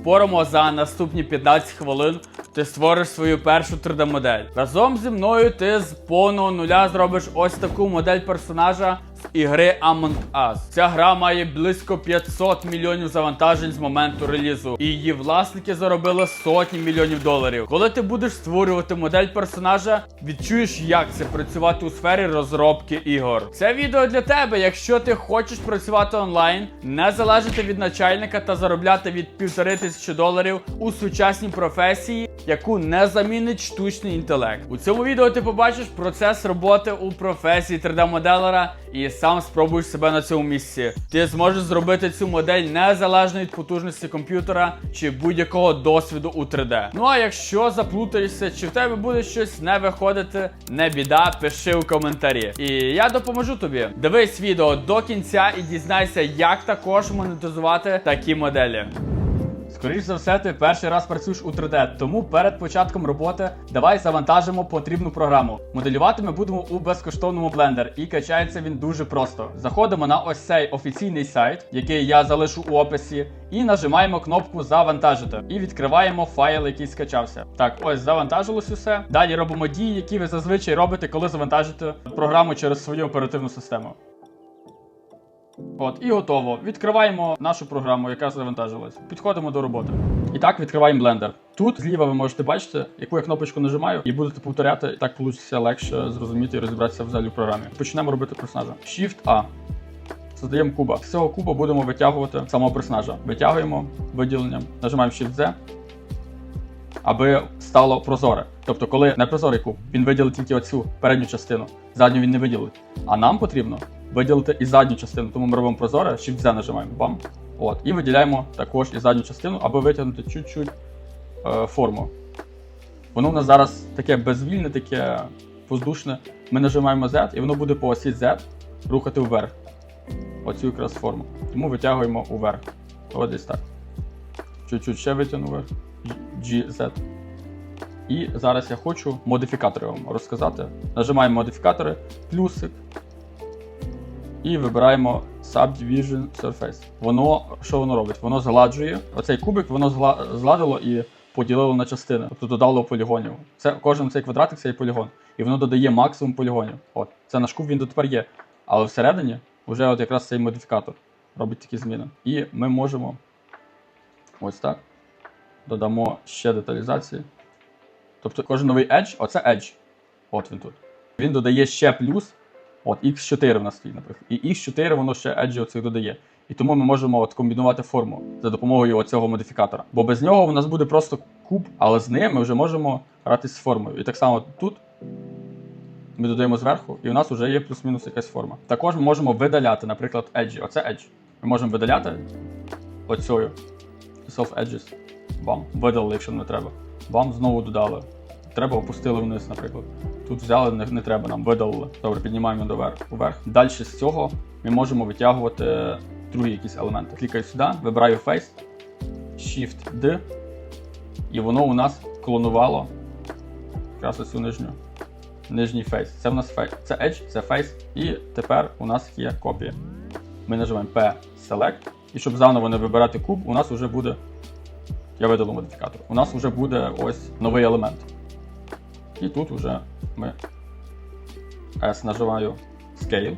споримо за наступні 15 хвилин. Ти створиш свою першу 3D-модель. Разом зі мною ти з повного нуля зробиш ось таку модель персонажа ігри Among Us. Ця гра має близько 500 мільйонів завантажень з моменту релізу, і її власники заробили сотні мільйонів доларів. Коли ти будеш створювати модель персонажа, відчуєш, як це працювати у сфері розробки ігор. Це відео для тебе, якщо ти хочеш працювати онлайн, не залежати від начальника та заробляти від півтори тисячі доларів у сучасній професії, яку не замінить штучний інтелект. У цьому відео ти побачиш процес роботи у професії 3D-моделера і сам спробуєш себе на цьому місці. Ти зможеш зробити цю модель незалежно від потужності комп'ютера чи будь-якого досвіду у 3D. Ну а якщо заплутаєшся, чи в тебе буде щось не виходити, не біда, пиши у коментарі. І я допоможу тобі. Дивись відео до кінця і дізнайся, як також монетизувати такі моделі. Скоріше за все, ти перший раз працюєш у 3D, тому перед початком роботи давай завантажимо потрібну програму. Моделювати ми будемо у безкоштовному Blender, і качається він дуже просто. Заходимо на ось цей офіційний сайт, який я залишу у описі, і нажимаємо кнопку Завантажити. І відкриваємо файл, який скачався. Так, ось завантажилось усе. Далі робимо дії, які ви зазвичай робите, коли завантажите програму через свою оперативну систему. От, і готово. Відкриваємо нашу програму, яка завантажилась. Підходимо до роботи. І так відкриваємо Blender. Тут зліва ви можете бачити, яку я кнопочку нажимаю, і будете повторяти, і так вийде легше зрозуміти і розібратися взагалі в програмі. Почнемо робити персонажа. Shift-A. Создаємо куба. З цього куба будемо витягувати самого персонажа. Витягуємо виділенням, нажимаємо Shift-Z, аби стало прозоре. Тобто, коли не прозорий куб, він виділить тільки оцю передню частину, задню він не виділить. А нам потрібно виділити і задню частину, тому ми робимо прозоре, Shift-Z нажимаємо. Бам. От. І виділяємо також і задню частину, аби витягнути чуть-чуть е, форму. Воно в нас зараз таке безвільне, таке воздушне. Ми нажимаємо Z, і воно буде по осі Z рухати вверх. Оцю якраз форму. Тому витягуємо уверх. Ось десь так. Чуть-чуть ще витягну вверх. GZ. І зараз я хочу модифікатори вам розказати. Нажимаємо модифікатори, плюсик. І вибираємо Subdivision Surface. Воно що воно робить? Воно згладжує. Оцей кубик воно згладило і поділило на частини, тобто додало полігонів. Це кожен цей квадратик це є полігон. І воно додає максимум полігонів. От, це наш куб, він дотепер є. Але всередині вже от якраз цей модифікатор робить такі зміни. І ми можемо ось так. Додамо ще деталізації. Тобто кожен новий edge, оце edge. От він тут. Він додає ще плюс. От X4 в нас стоїть, наприклад. І X4 воно ще edge оцих додає. І тому ми можемо от комбінувати форму за допомогою оцього модифікатора. Бо без нього у нас буде просто куб, але з ним ми вже можемо гратись з формою. І так само тут ми додаємо зверху, і у нас вже є плюс-мінус якась форма. Також ми можемо видаляти, наприклад, edge. Оце edge. Ми можемо видаляти оцею self edges. Бам. Видалили, якщо не треба. Бам, знову додали. Треба опустили вниз, наприклад. Тут взяли, не, не треба, нам видалили. Добре, піднімаємо доверх, вверх. Далі з цього ми можемо витягувати другі якісь елементи. Клікаю сюди, вибираю Face, Shift D, і воно у нас клонувало якраз оцю нижню. Нижній фейс. Це в нас фейс. Це Edge, це Face. І тепер у нас є копія. Ми нажимаємо P Select. І щоб заново не вибирати куб, у нас вже буде. Я видалив модифікатор. У нас вже буде ось новий елемент. І тут вже ми S нажимаю Scale.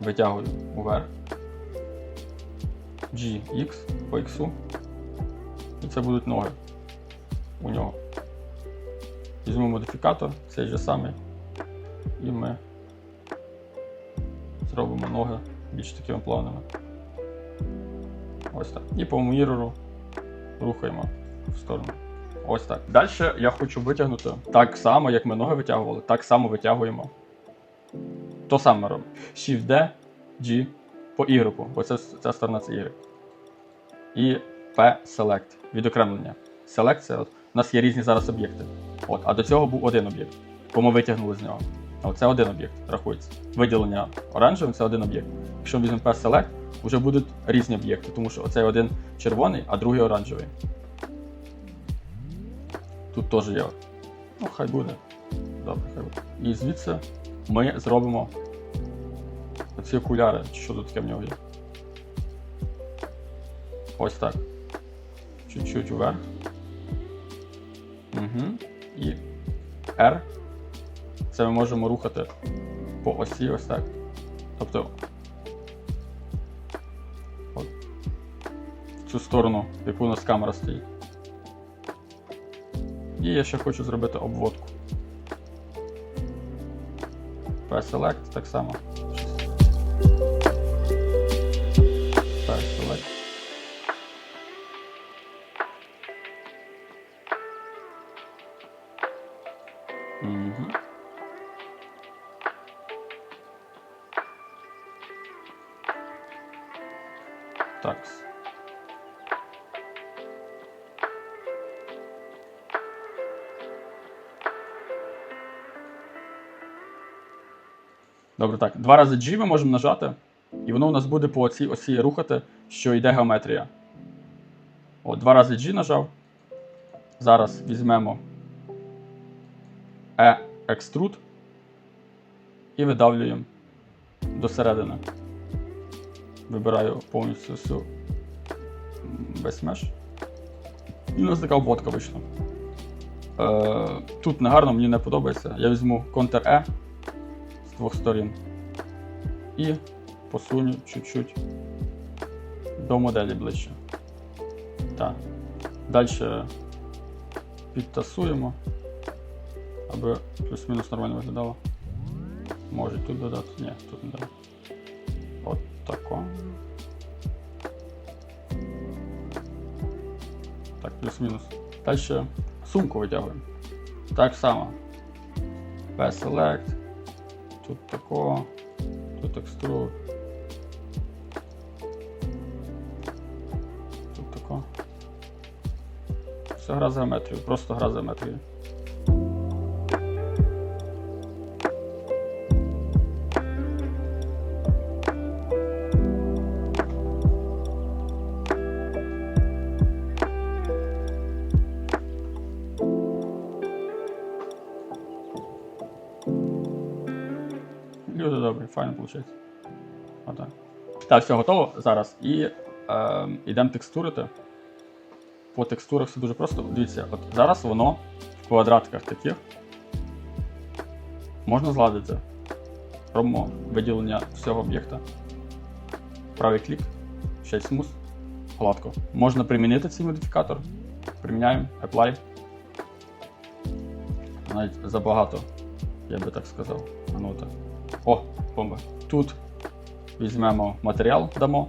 Витягую уверх. GX по X. І це будуть ноги у нього. Візьмемо модифікатор, цей же самий. І ми зробимо ноги більш такими плавними. Ось так. І по мірору рухаємо в сторону. Ось так. Далі я хочу витягнути так само, як ми ноги витягували, так само витягуємо. То саме робимо. Shift D, G по Y, бо це, ця сторона це Y. І P Select. Відокремлення. Select це от, у нас є різні зараз об'єкти. От, а до цього був один об'єкт, бо ми витягнули з нього. А Оце один об'єкт рахується. Виділення оранжевим це один об'єкт. Якщо ми візьмемо P Select, вже будуть різні об'єкти, тому що оцей один червоний, а другий оранжевий. Тут теж є. Ну, хай буде. Добре, хай буде. І звідси ми зробимо оці окуляри, що тут таке в нього є. Ось так. Чуть-чуть вверх. Угу. І R. Це ми можемо рухати по осі ось так. Тобто. От. В цю сторону, в яку у нас камера стоїть. І я ще хочу зробити обводку. P-Select так само. P-Select. Угу. Добре, так. Два рази G ми можемо нажати, і воно у нас буде по цій осі рухати, що йде геометрія. От, два рази G нажав. Зараз візьмемо E Extrude і видавлюємо до середини. Вибираю повністю всю весь меш. І у нас така обводка вийшла. Е, тут негарно, мені не подобається. Я візьму Ctrl-E з двох сторін і посуню чуть-чуть до моделі ближче. Так. Далі підтасуємо, аби плюс-мінус нормально виглядало. Може тут додати? Ні, тут не додати. От тако. Так, плюс-мінус. Далі сумку витягуємо. Так само. P-Select. Тут такого, Тут extrude. Тут тако. Все гра з геометрією, просто гра з геометрією. Файно виходить. Отак. Так, все готово зараз. І е, йдемо текстурити. По текстурах все дуже просто. Дивіться, от зараз воно в квадратках таких. Можна зладити. Робимо виділення всього об'єкта. Правий клік, ще смус, гладко. Можна примінити цей модифікатор. Приміняємо, apply. Навіть забагато, я би так сказав. Ну, так. О, бомба. Тут візьмемо матеріал, дамо.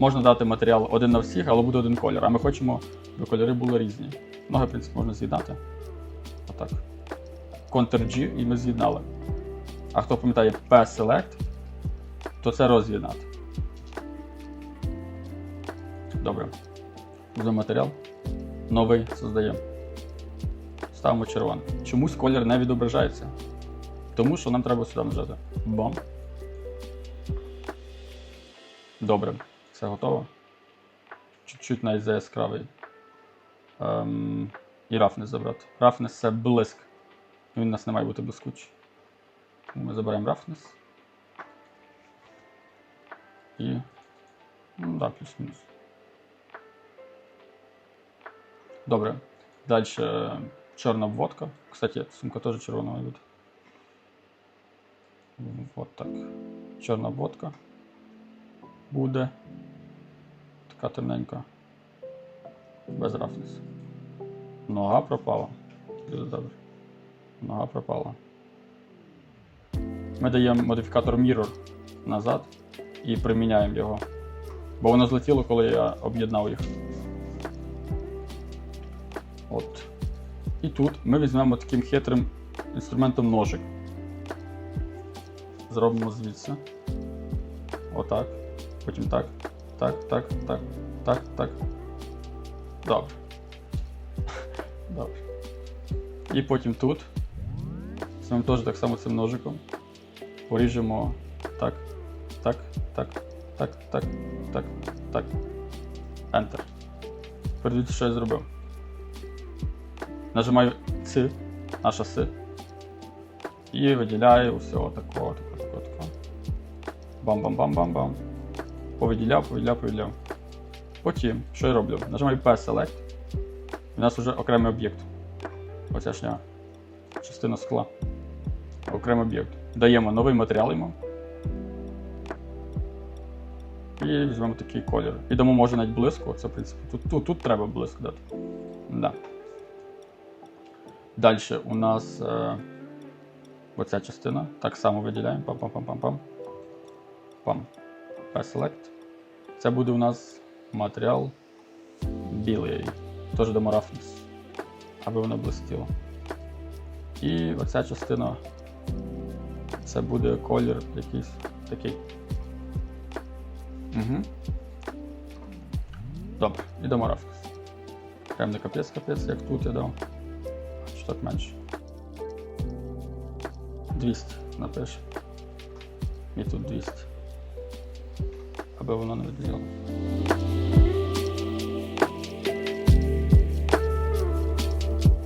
Можна дати матеріал один на всіх, але буде один колір. А ми хочемо, щоб кольори були різні. Ноги, в принципі, можна з'єднати. Отак. Ctrl-G і ми з'єднали. А хто пам'ятає P-Select, то це роз'єднати. Добре. Буде матеріал. Новий создаємо. Ставимо червоний. Чомусь колір не відображається. Тому що нам треба сюди нажати. Бам. Добре, все готово. Чуть-чуть навіть яскравий. Ем, і рафнес забрати. Рафнес це блиск. Він у нас не має бути блискучий. Ми забираємо рафнес. І. Ну, да, плюс-мінус. Добре. Далі чорна обводка. Кстати, сумка теж червона має бути. Вот так. Чорна обводка буде. Така темненька. Без рафнесу. Нога пропала. Дуже добре. Нога пропала. Ми даємо модифікатор Mirror назад і приміняємо його. Бо воно злетіло, коли я об'єднав їх. От. І тут ми візьмемо таким хитрим інструментом ножик. Зробимо звідси. Отак. Потім так. Так, так, так, так, так. Добре. Добре. І потім тут. Візьмемо теж так само цим ножиком. Поріжемо так, так, так, так, так, так, так. Enter. Передивіться, що я зробив. Нажимаю С, наша С. І виділяю усього такого, такого, такого, такого. Бам-бам-бам-бам-бам. Повиділяв, повиділяв, повиділяв. Потім, що я роблю? Нажимаю P-Select. У нас вже окремий об'єкт. Оця шня. Частина скла. Окремий об'єкт. Даємо новий матеріал йому. І візьмемо такий колір. І дамо може навіть блиску. Це, в принципі, тут, тут, тут треба блиск дати. Да. Далі у нас е, оця частина. Так само виділяємо. Пам-пам-пам-пам-пам. Пам. P-Select. Це буде у нас матеріал білий. Теж дамо roughness, аби воно блистіло. І оця частина. Це буде колір якийсь такий. Угу. Добре, і дамо roughness. Прям не капець капець, як тут я дав. Чи так менше. 200 напишу. І тут 200. Аби воно не виділяло.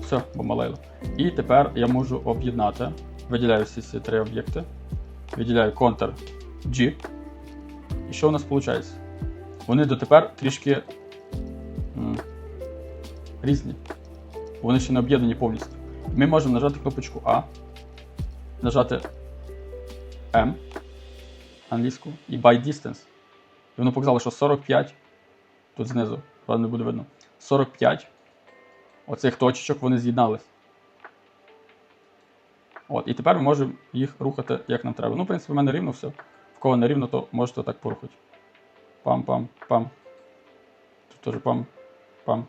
Все, помалило. І тепер я можу об'єднати. Виділяю всі ці три об'єкти. Виділяю Ctrl G. І що у нас виходить? Вони дотепер трішки м, різні. Вони ще не об'єднані повністю. Ми можемо нажати кнопочку А, нажати M англійську і by distance. І воно показало, що 45, тут знизу, правда не буде видно. 45 оцих точечок вони з'єднались. От, і тепер ми можемо їх рухати як нам треба. Ну, в принципі, в мене рівно все. В кого не рівно, то можете так порухати. Пам-пам-пам. Тут теж пам. Пам.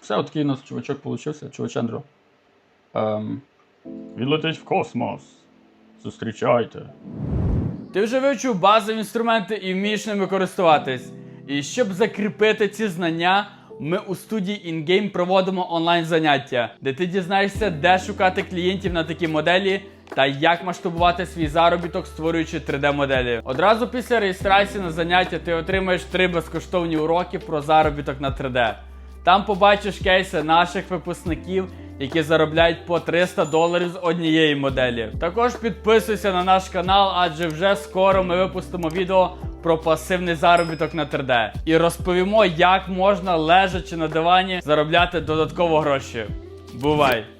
Все, от такий у нас чувачок получився, чувачендро. Ем, він летить в космос. Зустрічайте. Ти вже вивчив базові інструменти і вмієш ними користуватись. І щоб закріпити ці знання, ми у студії InGame проводимо онлайн заняття, де ти дізнаєшся, де шукати клієнтів на такі моделі та як масштабувати свій заробіток, створюючи 3D-моделі. Одразу після реєстрації на заняття ти отримаєш три безкоштовні уроки про заробіток на 3D. Там побачиш кейси наших випускників, які заробляють по 300 доларів з однієї моделі. Також підписуйся на наш канал, адже вже скоро ми випустимо відео про пасивний заробіток на 3D і розповімо, як можна лежачи на дивані заробляти додатково гроші. Бувай!